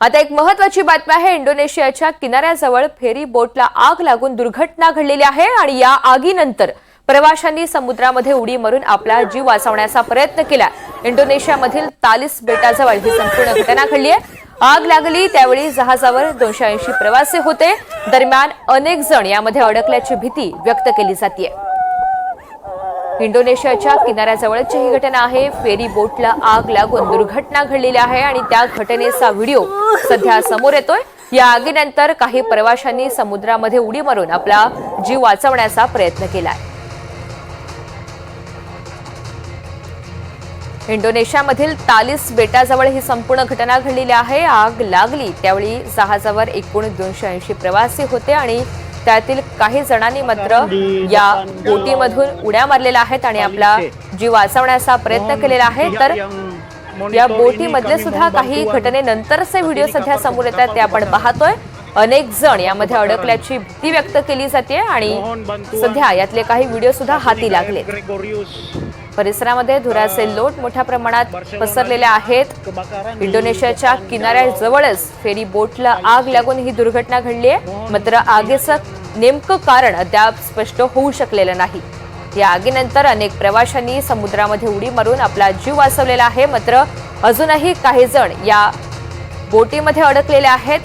आता एक महत्वाची बातमी आहे इंडोनेशियाच्या किनाऱ्याजवळ फेरी बोटला आग लागून दुर्घटना घडलेली आहे आणि या आगीनंतर प्रवाशांनी समुद्रामध्ये उडी मारून आपला जीव वाचवण्याचा प्रयत्न केला. इंडोनेशियामधील तालिस बेटाजवळ ही संपूर्ण घटना घडली आहे. आग लागली त्यावेळी जहाजावर दोनशे ऐंशी प्रवासी होते. दरम्यान अनेक जण यामध्ये अडकल्याची भीती व्यक्त केली जाते इंडोनेशियाच्या किनाऱ्याजवळची ही घटना आहे. फेरी बोटला आग लागून दुर्घटना घडलेली आहे आणि त्या घटनेचा व्हिडिओ सध्या समोर येतोय. या आगीनंतर काही प्रवाशांनी समुद्रामध्ये उडी मारून आपला जीव वाचवण्याचा प्रयत्न केलाय. इंडोनेशियामधील तालिस बेटाजवळ ही संपूर्ण घटना घडलेली आहे. आग लागली. त्यावेळी जहाजावर एकूण दोनशे ऐंशी प्रवासी होते आणि त्यातील काही जणांनी मात्र या बोटीमधून उड्या मारलेल्या आहेत आणि आपला जीव वाचवण्याचा प्रयत्न केलेला आहे. तर या बोटीमधले सुद्धा काही घटनेनंतरचे व्हिडिओ सध्या समोर येतात ते आपण पाहतोय. अनेक जण यामध्ये अडकल्याची भीती व्यक्त केली जाते आणि सध्या यातले काही व्हिडिओ सुद्धा हाती लागले परिसरामध्ये धुराचे लोट मोठ्या प्रमाणात पसरलेले आहेत. इंडोनेशियाच्या किनाऱ्याजवळच फेरी बोटला आग लागून ही दुर्घटना घडली आहे. मात्र आगीचं नेमकं कारण अद्याप स्पष्ट होऊ शकलेलं नाही. या आगीनंतर अनेक प्रवाशांनी समुद्रामध्ये उडी मारून आपला जीव वाचवलेला आहे. मात्र अजूनही काही जण या बोटीमध्ये अडकलेले आहेत.